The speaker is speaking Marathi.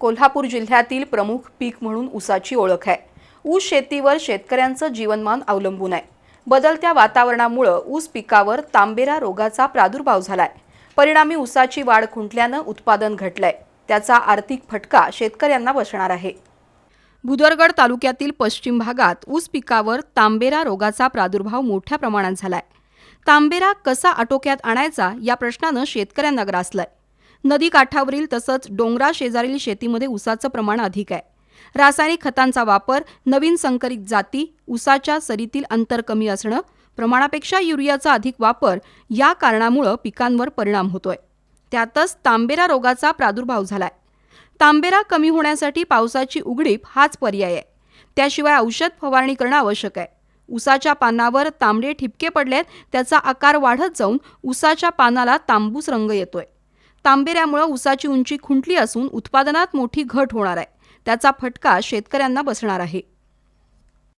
कोल्हापूर जिल्ह्यातील प्रमुख पीक म्हणून ऊसाची ओळख आहे. ऊस शेतीवर शेतकऱ्यांचं जीवनमान अवलंबून आहे. बदलत्या वातावरणामुळं ऊस पिकावर तांबेरा रोगाचा प्रादुर्भाव झालाय. परिणामी ऊसाची वाढ खुंटल्यानं उत्पादन घटलंय. त्याचा आर्थिक फटका शेतकऱ्यांना बसणार आहे. भुदरगड तालुक्यातील पश्चिम भागात ऊस पिकावर तांबेरा रोगाचा प्रादुर्भाव मोठ्या प्रमाणात झालाय. तांबेरा कसा आटोक्यात आणायचा या प्रश्नानं शेतकऱ्यांना ग्रासलाय. नदी काठावरील तसंच डोंगरा शेजारील शेतीमध्ये ऊसाचं प्रमाण अधिक आहे. रासायनिक खतांचा वापर नवीन संकरित जाती ऊसाच्या सरीतील अंतर कमी असणं प्रमाणापेक्षा युरियाचा अधिक वापर या कारणामुळं पिकांवर परिणाम होतोय. त्यातच तांबेरा रोगाचा प्रादुर्भाव झालाय. तांबेरा कमी होण्यासाठी पावसाची उघडीप हाच पर्याय आहे. त्याशिवाय औषध फवारणी करणं आवश्यक आहे. उसाच्या पानावर तांबडे ठिपके पडलेत त्याचा आकार वाढत जाऊन उसाच्या पानाला तांबूस रंग येतोय. तांबेऱ्यामुळे ऊसाची उंची खुंटली असून उत्पादनात मोठी घट होणार आहे. त्याचा फटका शेतकऱ्यांना बसणार आहे.